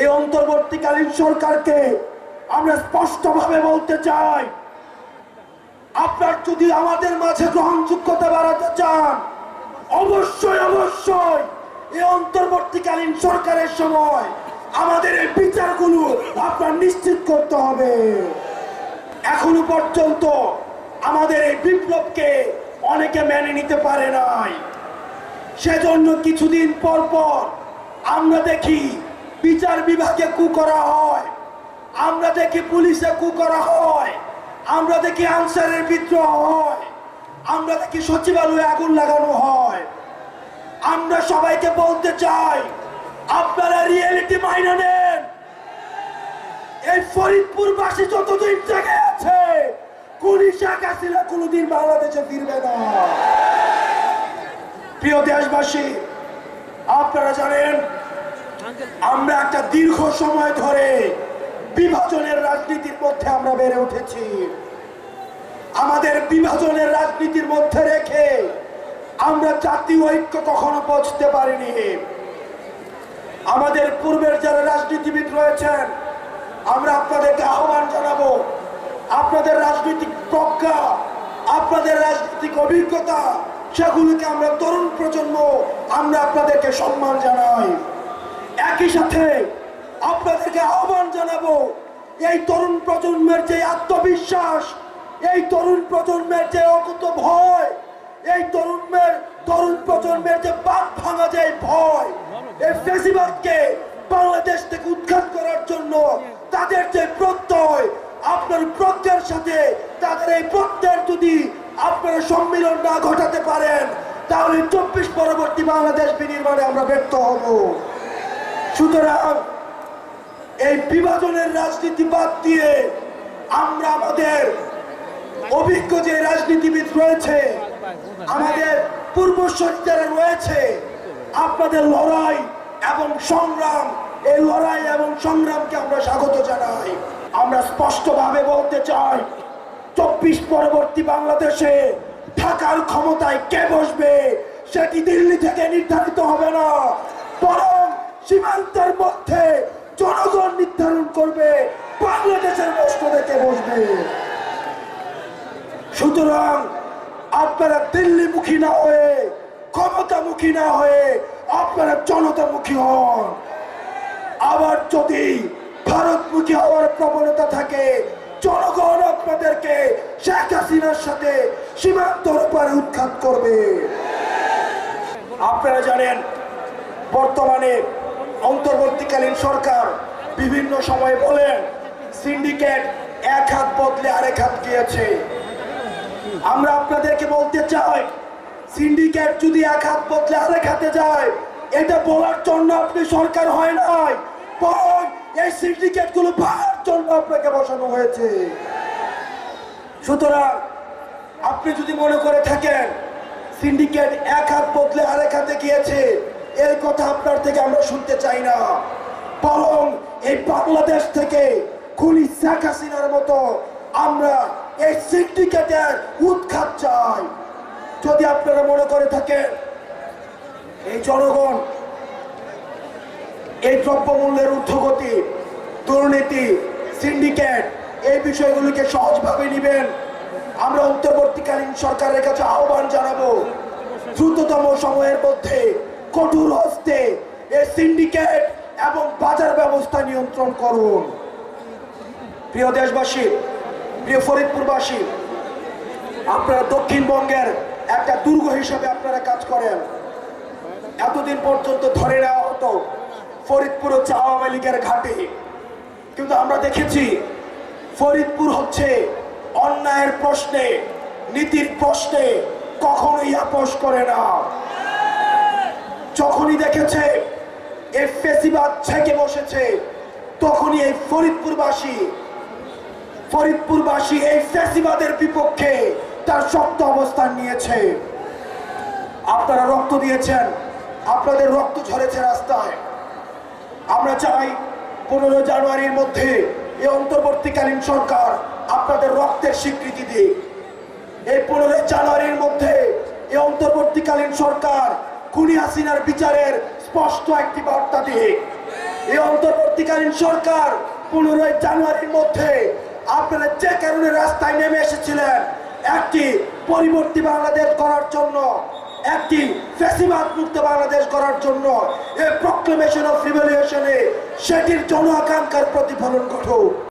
এই অন্তর্বর্তীকালীন সরকারকে আমরা স্পষ্টভাবে বলতে চাই, আপনার যদি আমাদের মাঝে গ্রহণযোগ্যতা বাড়াতে চান, অবশ্যই অবশ্যই এই অন্তর্বর্তীকালীন সরকারের সময় আমাদের এই বিচারগুলো আপনার নিশ্চিত করতে হবে। এখনও পর্যন্ত আমাদের এই বিপ্লবকে অনেকে মেনে নিতে পারে নাই। সেজন্য কিছুদিন পর পর আমরা দেখি বিচার বিভাগে কু করা হয়। আমরা দেখি পুলিশে কু করা হয়। আমরা দেখি আনসারের বিদ্রোহ হয়। আমরা দেখি সচিবালয়ে আগুন লাগানো হয়। আমরা সবাইকে বলতে চাই, আপনারা রিয়েলিটি মাইনে নেন। এই ফরিদপুর বাসী যতদিন জেগে আছে কুড়ি শেখ কোনোদিন বাংলাদেশে ফিরবে না। প্রিয় দেশবাসী, আপনারা জানেন আমরা একটা দীর্ঘ সময় ধরে বিভাজনের রাজনীতির মধ্যে আমরা বেড়ে উঠেছি। আমাদের বিভাজনের রাজনীতির মধ্যে রেখে আমরা জাতীয় ঐক্য কখনো পৌঁছতে পারিনি। আমাদের পূর্বের যারা রাজনীতিবিদ রয়েছেন, আমরা আপনাদেরকে আহ্বান জানাব, আপনাদের রাজনৈতিক প্রজ্ঞা, আপনাদের রাজনৈতিক অভিজ্ঞতা, সেগুলোকে আমরা তরুণ প্রজন্ম, আমরা আপনাদেরকে সম্মান জানাই। একই সাথে আপনাদেরকে আহ্বান জানাব, এই তরুণ প্রজন্মের যে আত্মবিশ্বাস, এই তরুণ প্রজন্মের যে অকুত ভয়, এই তরুণের, তরুণ প্রজন্মের যে বাদ ভাঙা যায় ভয়, এই ফেসিবাদকে বাংলাদেশ থেকে উৎখাত করার জন্য তাদের যে প্রত্যয়, আপনার প্রত্যয়ের সাথে, তাদের এই প্রত্যয়ের যদি আপনারা সম্মিলন না ঘটাতে পারেন, তাহলে চব্বিশ পরবর্তী বাংলাদেশ বিনির্মাণে আমরা ব্যর্থ হব। সুতরাং এই বিভাজনের রাজনীতি বাদ দিয়ে আমরা আমাদের অভিজ্ঞ যে রাজনীতিবিদ রয়েছে, আমাদের পূর্বশরী যারা রয়েছে, আপনাদের লড়াই এবং সংগ্রাম, এই লড়াই এবং সংগ্রামকে আমরা স্বাগত জানাই। আমরা স্পষ্টভাবে বলতে চাই, চব্বিশ পরবর্তী বাংলাদেশে থাকার ক্ষমতায় কে বসবে, সেটি দিল্লি থেকে নির্ধারিত হবে না। বরং সীমান্তের মধ্যে জনগণ নির্ধারণ করবে, বাংলাদেশের প্রশ্ন বসবে। সুতরাং আপনারা দিল্লিমুখী না হয়ে, ক্ষমতামুখী না হয়ে আপনারা জনতামুখী হন। আবার যদি ভারতমুখী হওয়ার প্রবণতা থাকে, জনগণ আপনাদেরকে শেখ হাসিনার সাথে সীমান্তর উপরে উৎখাত করবে। আপনারা জানেন, বর্তমানে অন্তর্বর্তীকালীন সরকার বিভিন্ন সময় বলেন, সিন্ডিকেট এক হাত বদলে আরেক হাত গিয়েছে। আমরা আপনাদেরকে বলতে চাই, সিন্ডিকেট যদি এক হাত বদলে আরেক হাতে যায়, এটা বলার জন্য আপনি সরকার হয় নাই, বরং এই সিন্ডিকেটগুলো ভাঙার জন্য আপনাকে বসানো হয়েছে। সুতরাং আপনি যদি মনে করে থাকেন, সিন্ডিকেট এক হাত বদলে আরেক হাতে গিয়েছে এর কথা আপনার থেকে আমরা শুনতে চাই না। বরং এই বাংলাদেশ থেকে খুনি শেখ হাসিনার মতো আমরা এই সিন্ডিকেটের উৎখাত চাই। যদি আপনারা মনে করে থাকেন, এই জনগণ, এই দ্রব্যমূল্যের ঊর্ধ্বগতি, দুর্নীতি, সিন্ডিকেট, এই বিষয়গুলিকে সহজভাবে নেবেন, আমরা অন্তর্বর্তীকালীন সরকারের কাছে আহ্বান জানাব, দ্রুততম সময়ের মধ্যে কঠোর হস্তে এই সিন্ডিকেট এবং বাজার ব্যবস্থা নিয়ন্ত্রণ করুন। প্রিয় দেশবাসী, প্রিয় ফরিদপুরবাসী, আপনারা দক্ষিণবঙ্গের একটা দুর্গ হিসাবে আপনারা কাজ করেন। এতদিন পর্যন্ত ধরে নেওয়া হতো ফরিদপুর হচ্ছে আওয়ামী লীগের ঘাটে। কিন্তু আমরা দেখেছি ফরিদপুর হচ্ছে অন্যায়ের প্রশ্নে, নীতির প্রশ্নে কখনোই আপোষ করে না। যখনই দেখেছে এই ফেসিবাদ ছেকে বসেছে, তখনই এই ফরিদপুরবাসী ফরিদপুরবাসী এই ফেসিবাদের বিপক্ষে তার শক্ত অবস্থান নিয়েছে। আপনারা রক্ত দিয়েছেন, আপনাদের রক্ত ঝরেছে রাস্তায়। আমরা চাই পনেরো জানুয়ারির মধ্যে এই অন্তর্বর্তীকালীন সরকার আপনাদের রক্তের স্বীকৃতি দিক। এই পনেরোই জানুয়ারির মধ্যে এই অন্তর্বর্তীকালীন সরকার খুনি হাসিনার বিচারের স্পষ্ট একটি বার্তা দিক এই অন্তর্বর্তীকালীন সরকার পনেরোই জানুয়ারির মধ্যে আপনারা যে কারণে রাস্তায় নেমে এসেছিলেন, একটি পরিবর্তী বাংলাদেশ করার জন্য, একটি ফ্যাসিবাদ মুক্ত বাংলাদেশ করার জন্য, এই প্রক্লেমেশন অফ রিভলিউশনে সেটির জন আকাঙ্ক্ষার প্রতিফলন ঘটুক।